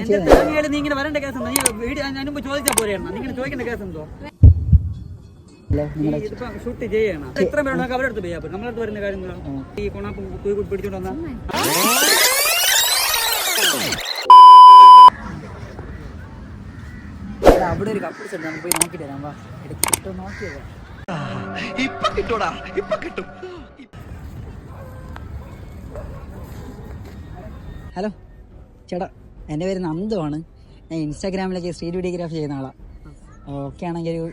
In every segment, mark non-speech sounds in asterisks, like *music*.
എന്റെ തേങ്ങയിൽ നീ ഇങ്ങനെ വരേണ്ട കേസ് നീ വീഡിയോ മുമ്പ് ചോദിച്ചാൽ പോരെയാണ് നീ ഇങ്ങനെ ചോദിക്കേണ്ട കേസ് എന്തോ ഹലോ നിങ്ങളെ ഇതിപ്പോ ഷൂട്ട് ചെയ്യണം. എത്ര പേരുണ്ടോ? അവരുടെ അടുത്ത് ചെയ്യാം നമ്മളടുത്ത് വരുന്ന കാര്യം എന്താ? ഈ കൊണാപ്പ് കുയി കൂടി പിടിച്ചോണ്ട് വന്നാ? അവിടെ ഒരു കപ്പിൾസ് ഉണ്ട്. നമുക്ക് പോയി നോക്കിട്ട് വരാം. വാ എടുത്തിട്ട് നോക്കിയത് ഇപ്പൊ കിട്ടൂടാ ഇപ്പൊ കിട്ടും. ഹലോ ചേട്ടാ. എന്റെ പേര് നന്ദുവാണ്. ഞാൻ ഇൻസ്റ്റാഗ്രാമിലേക്ക് സ്ട്രീറ്റ് വീഡിയോഗ്രാഫി ചെയ്യുന്ന ആളാണ് ഓക്കെ ആണെങ്കിൽ ഒരു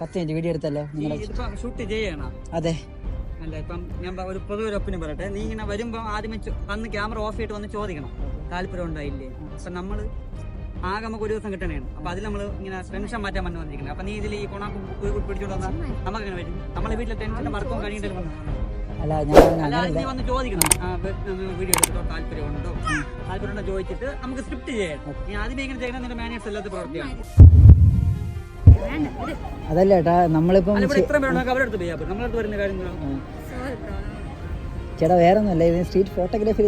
പത്ത് മിനിറ്റ് വീഡിയോ എടുത്തല്ലോ നിങ്ങളെ. ഷൂട്ട് ചെയ്യണം? അതെ. അല്ല ഇപ്പം ഞാൻ ഒരു പൊതുവെ ഒരു ഒപ്പിനും പറയട്ടെ. നീ ഇങ്ങനെ വരുമ്പോൾ ആദ്യമേ വന്ന് ക്യാമറ ഓഫ് ചെയ്തിട്ട് വന്ന് ചോദിക്കണം. താല്പര്യം ഉണ്ടായില്ലേ അപ്പൊ നമ്മൾ ആകെ നമുക്ക് ഒരു ദിവസം കിട്ടണേണ്. അപ്പൊ അതിൽ നമ്മൾ ഇങ്ങനെ ടെൻഷൻ മാറ്റാൻ വന്നു വന്നിരിക്കുന്നത് അപ്പൊ നീ ഇതിൽ ഈ കൊണാക്ക് പിടിച്ചോണ്ട് വന്നാൽ നമുക്ക് എങ്ങനെ വരും? നമ്മളെ വീട്ടിലെ ടെൻഷൻ മറക്കും കഴിഞ്ഞിട്ട് വന്നു അല്ല ഞാൻ ചോദിക്കണം. വീഡിയോ എടുത്തിട്ടോ താല്പര്യമുണ്ടോ? താല്പര്യമുണ്ടോ ചോദിച്ചിട്ട് നമുക്ക് സ്ക്രിപ്റ്റ് ചെയ്യാം. നീ ആദ്യമേ ഇങ്ങനെ ചെയ്യണം നിന്റെ മാനേഴ്സ് അല്ലാത്ത പ്രവർത്തിയാണ്. അതല്ല ചേട്ടാ നമ്മളിപ്പം? ചേട്ടാ വേറെ ഒന്നുമല്ല ഇത് സ്ട്രീറ്റ് ഫോട്ടോഗ്രാഫി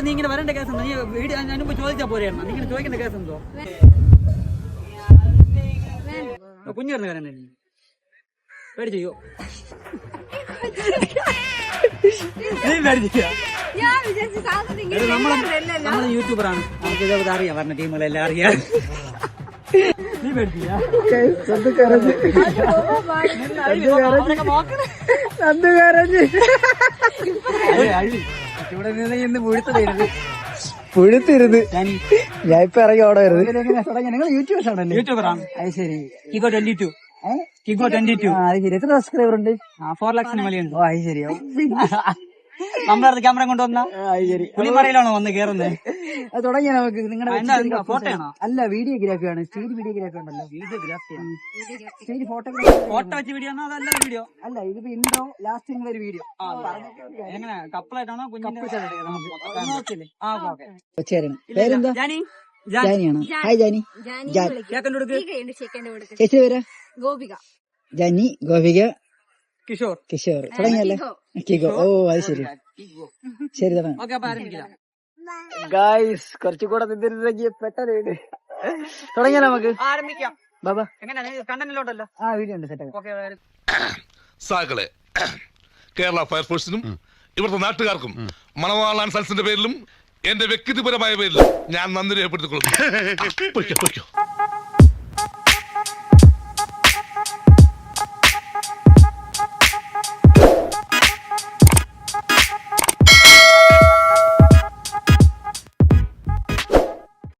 നീ ഇങ്ങനെ വരേണ്ട കേസ് നീ വീഡിയോ അതിന് മുമ്പ് ചോദിച്ചാൽ പോരെയാണ് നീ ഇങ്ങനെ ചോദിക്കേണ്ട കേസ് എന്തോ? കുഞ്ഞു വരുന്ന കാര്യം തന്നെ പേടിച്ചോ നീ പേടിച്ചില്ല ഞാൻ വിചാരിച്ചു സാധനം ഇങ്ങനെ ഇല്ലായിരുന്നല്ലോ. നമ്മൾ യൂട്യൂബറാണ്. നമുക്ക് ഇതൊക്കെ അറിയാം പറഞ്ഞ ടീമുകളെല്ലാം അറിയാം. നീ പേടിച്ചില്ല ഇവിടെ നിന്ന് ഇന്ന് പുഴുത്തരുത് പുഴുത്തരുത് ഞാൻ ഇപ്പൊ ഇറങ്ങി ഓടരുത്. നിങ്ങൾ യൂട്യൂബേഴ്സ് ആണല്ലേ? യൂട്യൂബറാണ്. അത് ശരി. ഇപ്പൊ ട്വന്റി ടു കിക്കോ ട്വന്റി ടു എത്ര സബ്സ്ക്രൈബർ ഉണ്ട്? ഫോർ ലാക്സിന് മേലെയുണ്ട്. ഓ അത് ശരി. നമ്മളടുത്ത് ക്യാമറ കൊണ്ടുവന്ന ശരി. പുളിമറയിലാണോ വന്ന് കയറുന്നത് അത് തുടങ്ങിയ നമുക്ക്? നിങ്ങളുടെ ആണോ? അല്ല വീഡിയോഗ്രാഫി ആണ്. സ്ട്രീറ്റ് വീഡിയോഗ്രാഫി ഉണ്ടല്ലോ. വീഡിയോഗ്രാഫി ഫോട്ടോഗ്രാഫി ഫോട്ടോ വെച്ച് വീഡിയോ ആണോ? അതല്ല വീഡിയോ അല്ല ഇതിപ്പോ ഇൻട്രോ ലാസ്റ്റ് ഒരു വീഡിയോ എങ്ങനെ? കപ്പിളായിട്ടാണോ പേരെന്താ? ജാനി. ജാനി. ജാനിയാണോ. ഹായ് ജാനി. പേരാ? ഗോപിക. ജനി ഗോപിക കിഷോർ. കിഷോർ. തുടങ്ങിയല്ലേ? കിഗോ ഓ അത് ശരി. ശരി തുടങ്ങാം. ഗായ്സ് കുറച്ചുകൂടെ നിന്നിരുന്നെങ്കിൽ പെട്ടെന്ന് തുടങ്ങിയാലോ നമുക്ക്? ആരംഭിക്കാം. ബാബാ. എങ്ങനെ കണ്ടന്റിലോട്ടല്ലോ. ആ വീഡിയോ ഉണ്ട് സെറ്റ് ഓക്കെ സാകളെ കേരള ഫയർഫോഴ്സിനും ഇവിടുത്തെ നാട്ടുകാർക്കും മണവാളാൻ സൽസിന്റെ പേരിലും എന്റെ വ്യക്തിപരമായ പേരിലും ഞാൻ നന്ദി രേഖപ്പെടുത്തിക്കൊള്ളുന്നു. *laughs*